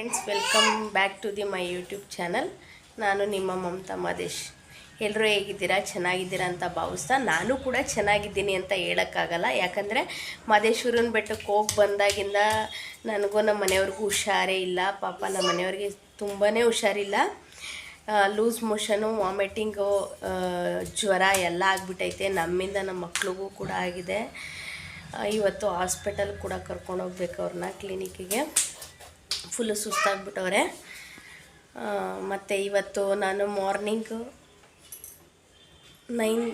Friends welcome back to the my YouTube channel ನಾನು ನಿಮ್ಮ ಮಮತಾ ಮದೇಶ್. ಎಲ್ಲರೂ ಹೇಗಿದ್ದೀರಾ? ಚೆನ್ನಾಗಿದ್ದೀರಾ ಅಂತ ಭಾವಿಸ್ತಾ ನಾನು ಕೂಡ ಚೆನ್ನಾಗಿದ್ದೀನಿ ಅಂತ ಹೇಳೋಕ್ಕಾಗಲ್ಲ. ಯಾಕಂದರೆ ಮಹದೇಶ್ವರನ ಬೆಟ್ಟಕ್ಕೆ ಹೋಗಿ ಬಂದಾಗಿಂದ ನನಗೂ ನಮ್ಮ ಮನೆಯವ್ರಿಗೂ ಹುಷಾರೇ ಇಲ್ಲ. ಪಾಪ ನಮ್ಮ ಮನೆಯವ್ರಿಗೆ ತುಂಬಾ ಹುಷಾರಿಲ್ಲ. ಲೂಸ್ ಮೋಷನು, ವಾಮಿಟಿಂಗು ಜ್ವರ ಎಲ್ಲ ಆಗಿಬಿಟ್ಟೈತೆ ನಮ್ಮಿಂದ ನಮ್ಮ ಮಕ್ಳಿಗೂ ಕೂಡ ಆಗಿದೆ. ಇವತ್ತು ಹಾಸ್ಪಿಟಲ್ ಕೂಡ ಕರ್ಕೊಂಡು ಹೋಗ್ಬೇಕು ಅವ್ರನ್ನ ಕ್ಲಿನಿಕ್ಕಿಗೆ. ಫುಲ್ಲು ಸುಸ್ತಾಗ್ಬಿಟ್ಟವ್ರೆ. ಮತ್ತು ಇವತ್ತು ನಾನು ಮಾರ್ನಿಂಗ್ ನೈನ್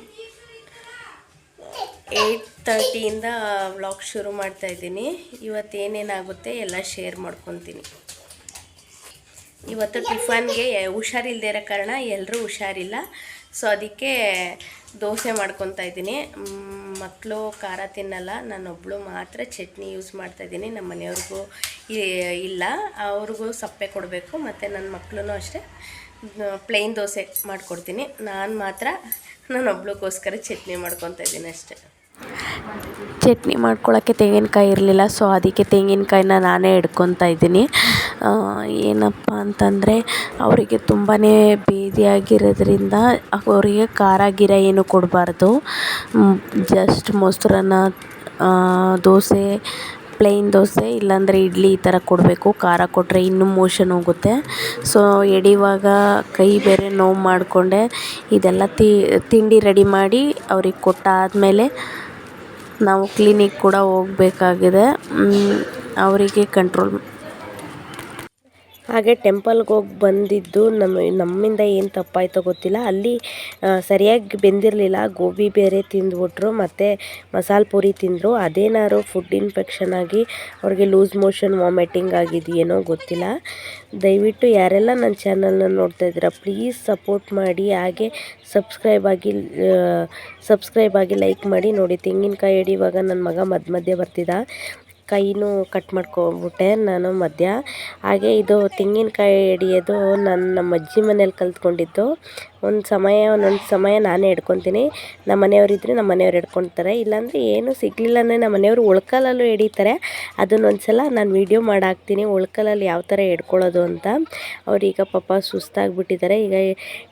ಏಯ್ಟ್ ತರ್ಟಿಯಿಂದ ವ್ಲಾಗ್ ಶುರು ಮಾಡ್ತಾ ಇದ್ದೀನಿ. ಇವತ್ತು ಏನೇನಾಗುತ್ತೆ ಎಲ್ಲ ಶೇರ್ ಮಾಡ್ಕೊತೀನಿ. ಇವತ್ತು ಟಿಫನ್ಗೆ ಹುಷಾರಿಲ್ಲದೆ ಇರೋ ಕಾರಣ ಎಲ್ಲರೂ ಹುಷಾರಿಲ್ಲ. ಸೊ ಅದಕ್ಕೆ ದೋಸೆ ಮಾಡ್ಕೊತಾ ಇದ್ದೀನಿ. ಮಕ್ಕಳು ಖಾರ ತಿನ್ನಲ್ಲ ನಾನೊಬ್ಬಳು ಮಾತ್ರ ಚಟ್ನಿ ಯೂಸ್ ಮಾಡ್ತಾಯಿದ್ದೀನಿ ನಮ್ಮ ಮನೆಯವ್ರಿಗೂ ಇಲ್ಲ. ಅವ್ರಿಗೂ ಸಪ್ಪೆ ಕೊಡಬೇಕು, ಮತ್ತು ನನ್ನ ಮಕ್ಕಳು ಅಷ್ಟೇ ಪ್ಲೇನ್ ದೋಸೆ ಮಾಡಿಕೊಡ್ತೀನಿ. ನಾನು ಮಾತ್ರ ನಾನೊಬ್ಳಿಗೋಸ್ಕರ ಚಟ್ನಿ ಮಾಡ್ಕೊತಾ ಇದ್ದೀನಿ ಅಷ್ಟೇ. ಚಟ್ನಿ ಮಾಡ್ಕೊಳ್ಳೋಕ್ಕೆ ತೆಂಗಿನಕಾಯಿ ಇರಲಿಲ್ಲ ಸೊ ಅದಕ್ಕೆ ತೆಂಗಿನಕಾಯಿನ ನಾನೇ ಹಿಡ್ಕೊತಾ ಇದ್ದೀನಿ. ಏನಪ್ಪ ಅಂತಂದರೆ, ಅವರಿಗೆ ತುಂಬಾ ಬೇದಿಯಾಗಿರೋದ್ರಿಂದ ಅವರಿಗೆ ಖಾರ ಗಿರ ಏನು ಕೊಡಬಾರ್ದು. ಜಸ್ಟ್ ಮೊಸರನ್ನ ದೋಸೆ ಪ್ಲೇನ್ ದೋಸೆ, ಇಲ್ಲಾಂದರೆ ಇಡ್ಲಿ ಈ ಥರ ಕೊಡಬೇಕು. ಖಾರ ಕೊಟ್ಟರೆ ಇನ್ನೂ ಮೋಷನ್ ಹೋಗುತ್ತೆ. ಸೊ ಎಡಿವಾಗ ಕೈ ಬೇರೆ ನೋವು ಮಾಡಿಕೊಂಡೆ. ಇದೆಲ್ಲ ತಿಂಡಿ ರೆಡಿ ಮಾಡಿ ಅವ್ರಿಗೆ ಕೊಟ್ಟಾದಮೇಲೆ ನಾವು ಕ್ಲಿನಿಕ್ ಕೂಡ ಹೋಗಬೇಕಾಗಿದೆ. ಅವರಿಗೆ ಕಂಟ್ರೋಲ್ ಹಾಗೆ ಟೆಂಪಲ್ಗೆ ಹೋಗಿ ಬಂದಿದ್ದು ನಮ್ಮ ನಮ್ಮಿಂದ ಏನು ತಪ್ಪಾಯಿತೋ ಗೊತ್ತಿಲ್ಲ. ಅಲ್ಲಿ ಸರಿಯಾಗಿ ಬೆಂದಿರಲಿಲ್ಲ. ಗೋಬಿ ಬೇರೆ ತಿಂದ್ಬಿಟ್ರು, ಮತ್ತು ಮಸಾಲೆ ಪೂರಿ ತಿಂದರು. ಅದೇನಾದ್ರು ಫುಡ್ ಇನ್ಫೆಕ್ಷನ್ ಆಗಿ ಅವ್ರಿಗೆ ಲೂಸ್ ಮೋಷನ್ ವಾಮಿಟಿಂಗ್ ಆಗಿದೆಯೇನೋ ಗೊತ್ತಿಲ್ಲ. ದಯವಿಟ್ಟು ಯಾರೆಲ್ಲ ನನ್ನ ಚಾನಲ್ನ ನೋಡ್ತಾ ಇದ್ದೀರಾ ಪ್ಲೀಸ್ ಸಪೋರ್ಟ್ ಮಾಡಿ. ಹಾಗೆ ಸಬ್ಸ್ಕ್ರೈಬ್ ಆಗಿ ಸಬ್ಸ್ಕ್ರೈಬ್ ಆಗಿ ಲೈಕ್ ಮಾಡಿ. ನೋಡಿ, ತೆಂಗಿನಕಾಯಿ ಹಿಡಿಯುವಾಗ ನನ್ನ ಮಗ ಮಧ್ಯ ಮಧ್ಯೆ ಬರ್ತಿದ್ದ. ಕೈನೂ ಕಟ್ ಮಾಡ್ಕೊಬಿಟ್ಟೆ. ನಾನು ಮಧ್ಯ ಹಾಗೆ ಇದು ತೆಂಗಿನಕಾಯಿ ಹಿಡಿಯೋದು ನಾನು ನಮ್ಮ ಅಜ್ಜಿ ಮನೇಲಿ ಕಲ್ತ್ಕೊಂಡಿದ್ದು. ಒಂದು ಸಮಯ, ಒಂದೊಂದು ಸಮಯ ನಾನೇ ಹಿಡ್ಕೊತೀನಿ. ನಮ್ಮ ಮನೆಯವರಿದ್ದರೆ ನಮ್ಮ ಮನೆಯವ್ರು ಹಿಡ್ಕೊತಾರೆ. ಇಲ್ಲಾಂದರೆ ಏನು ಸಿಗಲಿಲ್ಲ ಅಂದರೆ ನಮ್ಮ ಮನೆಯವರು ಉಳ್ಕಲಲ್ಲೂ ಹಿಡಿತಾರೆ. ಅದನ್ನೊಂದು ಸಲ ನಾನು ವೀಡಿಯೋ ಮಾಡಾಕ್ತೀನಿ ಉಳ್ಕಲಲ್ಲಿ ಯಾವ ಥರ ಹಿಡ್ಕೊಳ್ಳೋದು ಅಂತ. ಅವ್ರೀಗ ಪಾಪ ಸುಸ್ತಾಗ್ಬಿಟ್ಟಿದ್ದಾರೆ. ಈಗ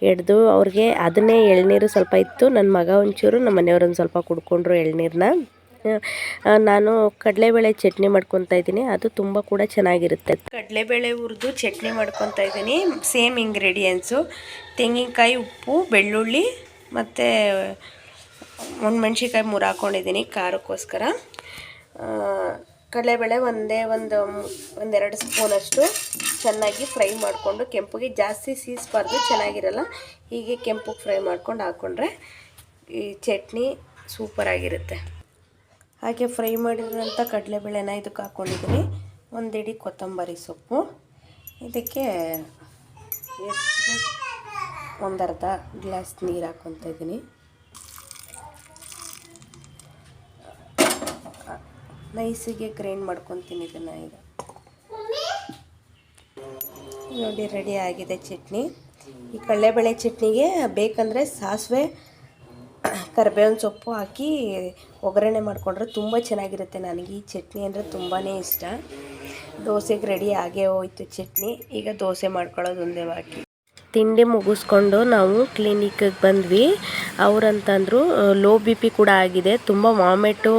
ಹಿಡ್ದು ಅವ್ರಿಗೆ ಅದನ್ನೇ ಎಳ್ನೀರು ಸ್ವಲ್ಪ ಇತ್ತು. ನನ್ನ ಮಗ ಒಂಚೂರು, ನಮ್ಮ ಮನೆಯವ್ರೊಂದು ಸ್ವಲ್ಪ ಕುಡ್ಕೊಂಡ್ರು ಎಳ್ನೀರನ್ನ ನಾನು ಕಡಲೆಬೇಳೆ ಚಟ್ನಿ ಮಾಡ್ಕೊತಾ ಇದ್ದೀನಿ. ಅದು ತುಂಬ ಕೂಡ ಚೆನ್ನಾಗಿರುತ್ತೆ. ಕಡಲೆಬೇಳೆ ಹುರಿದು ಚಟ್ನಿ ಮಾಡ್ಕೊತಾ ಇದ್ದೀನಿ. Same ingredients. ತೆಂಗಿನಕಾಯಿ ಉಪ್ಪು, ಬೆಳ್ಳುಳ್ಳಿ ಮತ್ತು ಒಣಮೆಣ್ಸಿಕಾಯಿ ಮೂರು ಹಾಕ್ಕೊಂಡಿದ್ದೀನಿ ಖಾರಕ್ಕೋಸ್ಕರ. ಕಡಲೆಬೇಳೆ ಒಂದೇ ಒಂದು ಒಂದೆರಡು ಸ್ಪೂನಷ್ಟು ಚೆನ್ನಾಗಿ ಫ್ರೈ ಮಾಡಿಕೊಂಡು ಕೆಂಪುಗೆ ಜಾಸ್ತಿ ಸೀಸ್ಬಾರ್ದು, ಚೆನ್ನಾಗಿರಲ್ಲ. ಹೀಗೆ ಕೆಂಪುಗೆ ಫ್ರೈ ಮಾಡ್ಕೊಂಡು ಹಾಕ್ಕೊಂಡ್ರೆ ಈ ಚಟ್ನಿ ಸೂಪರಾಗಿರುತ್ತೆ. ಹಾಗೆ ಫ್ರೈ ಮಾಡಿರೋಂಥ ಕಡಲೆಬೇಳೆನ ಇದಕ್ಕೆ ಹಾಕ್ಕೊಂಡಿದ್ದೀನಿ ಒಂದಿಡಿ ಕೊತ್ತಂಬರಿ ಸೊಪ್ಪು. ಇದಕ್ಕೆ ಒಂದು ಅರ್ಧ ಗ್ಲಾಸ್ ನೀರು ಹಾಕ್ಕೊತ ಇದ್ದೀನಿ. ನೈಸಿಗೆ ಗ್ರೈಂಡ್ ಮಾಡ್ಕೊತೀನಿ ಇದನ್ನು ಈಗ. ನೋಡಿ, ರೆಡಿ ಆಗಿದೆ ಚಟ್ನಿ. ಈ ಕಡಲೆಬೇಳೆ ಚಟ್ನಿಗೆ ಬೇಕಂದರೆ ಸಾಸಿವೆ ಕರಿಬೇವಿನ ಸೊಪ್ಪು ಹಾಕಿ ಒಗ್ಗರಣೆ ಮಾಡಿಕೊಂಡ್ರೆ ತುಂಬ ಚೆನ್ನಾಗಿರುತ್ತೆ. ನನಗೆ ಈ ಚಟ್ನಿ ಅಂದರೆ ತುಂಬಾ ಇಷ್ಟ. ದೋಸೆಗೆ ರೆಡಿ ಆಗೇ ಹೋಯ್ತು ಚಟ್ನಿ. ಈಗ ದೋಸೆ ಮಾಡ್ಕೊಳ್ಳೋದು ಒಂದೇ ಬಾಕಿ. ತಿಂಡಿ ಮುಗಿಸ್ಕೊಂಡು ನಾವು ಕ್ಲಿನಿಕ್ಗೆ ಬಂದ್ವಿ. ಅವ್ರಂತಂದರು ಲೋ ಬಿ ಪಿ ಕೂಡ ಆಗಿದೆ. ತುಂಬ ವಾಮಿಟು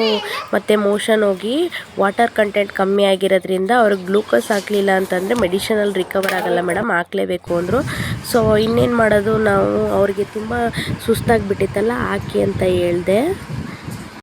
ಮತ್ತು ಮೋಷನ್ ಹೋಗಿ ವಾಟರ್ ಕಂಟೆಂಟ್ ಕಮ್ಮಿ ಆಗಿರೋದ್ರಿಂದ ಅವ್ರಿಗೆ ಗ್ಲೂಕೋಸ್ ಹಾಕಲಿಲ್ಲ ಅಂತಂದರೆ ಮೆಡಿಷನಲ್ಲಿ ರಿಕವರ್ ಆಗಲ್ಲ ಮೇಡಮ್ ಹಾಕ್ಲೇಬೇಕು ಅಂದರು. ಸೊ ಇನ್ನೇನು ಮಾಡೋದು ನಾವು ಅವ್ರಿಗೆ ತುಂಬ ಸುಸ್ತಾಗಿಬಿಟ್ಟಿತ್ತಲ್ಲ ಹಾಕಿ ಅಂತ ಹೇಳಿದೆ.